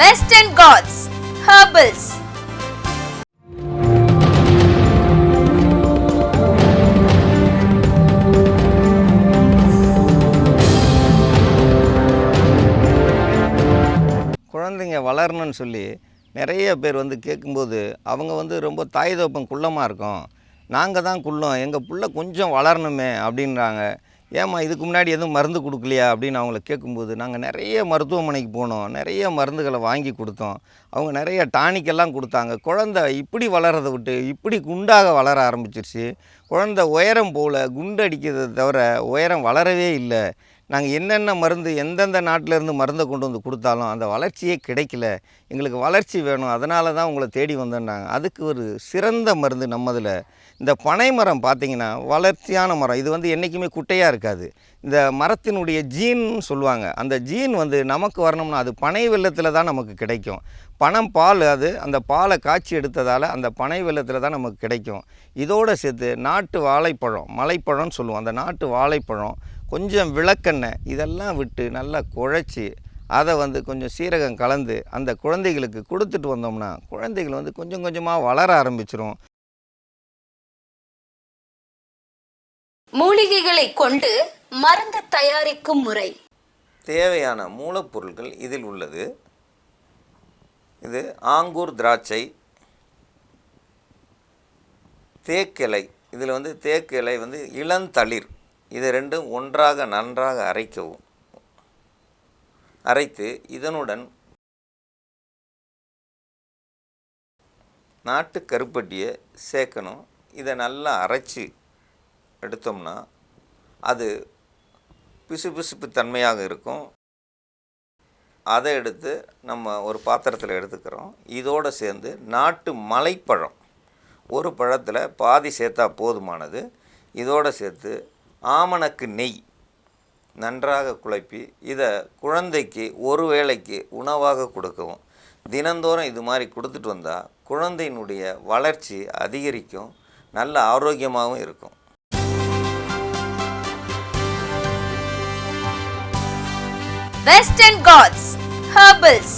Western Gods Herbals. குழந்தைங்க வளரணும்னு சொல்லி நிறைய பேர் வந்து கேட்கும்போது அவங்க வந்து ரொம்ப தாய் தோப்பம் குள்ளமாக இருக்கும். நாங்கள் தான் குள்ளம். எங்கள் பிள்ளை கொஞ்சம் வளரணுமே அப்படின்றாங்க. ஏம்மா இதுக்கு முன்னாடி எதுவும் மருந்து கொடுக்கலையா அப்படின்னு அவங்கள கேட்கும்போது நாங்கள் நிறைய மருத்துவமனைக்கு போனோம் நிறைய மருந்துகளை வாங்கி கொடுத்தோம். அவங்க நிறைய டானிக்கெல்லாம் கொடுத்தாங்க. குழந்தை இப்படி வளர்றதை விட்டு இப்படி குண்டாக வளர ஆரம்பிச்சிருச்சு. குழந்தை உயரம் போல் குண்டு அடிக்கிறதை தவிர உயரம் வளரவே இல்லை. நாங்கள் என்னென்ன மருந்து எந்தெந்த நாட்டிலேருந்து மருந்தை கொண்டு வந்து கொடுத்தாலும் அந்த வளர்ச்சியே கிடைக்கல. எங்களுக்கு வளர்ச்சி வேணும். அதனால தான் உங்களை தேடி வந்தோன்னாங்க. அதுக்கு ஒரு சிறந்த மருந்து நம்மதில். இந்த பனை மரம் பார்த்தீங்கன்னா வளர்ச்சியான மரம். இது வந்து என்றைக்குமே குட்டையாக இருக்காது. இந்த மரத்தினுடைய ஜீன் சொல்லுவாங்க. அந்த ஜீன் வந்து நமக்கு வரணும்னா அது பனை வெள்ளத்தில் தான் நமக்கு கிடைக்கும். பனம் பால் அது அந்த பாலை காய்ச்சி எடுத்ததால் அந்த பனை வெள்ளத்தில் தான் நமக்கு கிடைக்கும். இதோடு சேர்த்து நாட்டு வாழைப்பழம் மலைப்பழம்னு சொல்லுவோம். அந்த நாட்டு வாழைப்பழம் கொஞ்சம் விளக்கெண்ணெய் இதெல்லாம் விட்டு நல்லா குழச்சி அதை வந்து கொஞ்சம் சீரகம் கலந்து அந்த குழந்தைகளுக்கு கொடுத்துட்டு வந்தோம்னா குழந்தைகள் வந்து கொஞ்சம் கொஞ்சமாக வளர ஆரம்பிச்சிரும். மூலிகைகளை கொண்டு மருந்து தயாரிக்கும் முறை. தேவையான மூலப்பொருட்கள் இதில் உள்ளது. இது ஆங்கூர் திராட்சை. தேக்கிலை. இதில் வந்து தேக்கிலை வந்து இளந்தளிர். இது ரெண்டும் ஒன்றாக நன்றாக அரைக்கவும். அரைத்து இதனுடன் நாட்டு கருப்பட்டியை சேர்க்கணும். இதை நல்லா அரைச்சி எடுத்தோம்னா அது பிசுபிசுப்பு தன்மையாக இருக்கும். அதை எடுத்து நம்ம ஒரு பாத்திரத்தில் எடுத்துக்கிறோம். இதோடு சேர்ந்து நாட்டு மலைப்பழம். ஒரு பழத்தில் பாதி சேர்த்தா போதுமானது. இதோடு சேர்த்து ஆமணக்கு நெய் நன்றாக குழப்பி இதை குழந்தைக்கு ஒரு வேளைக்கு உணவாக கொடுக்கவும். தினந்தோறும் இது மாதிரி கொடுத்துட்டு வந்தால் குழந்தையினுடைய வளர்ச்சி அதிகரிக்கும் நல்ல ஆரோக்கியமாகவும் இருக்கும். Western cars herbals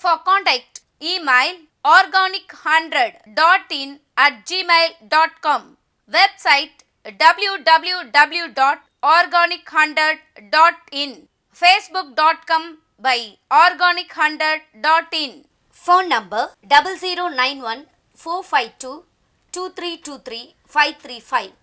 for contact email organic hundred dot in at Gmail dot com website www.organic100.in facebook.com by organic100.in Phone number 0091 452 2323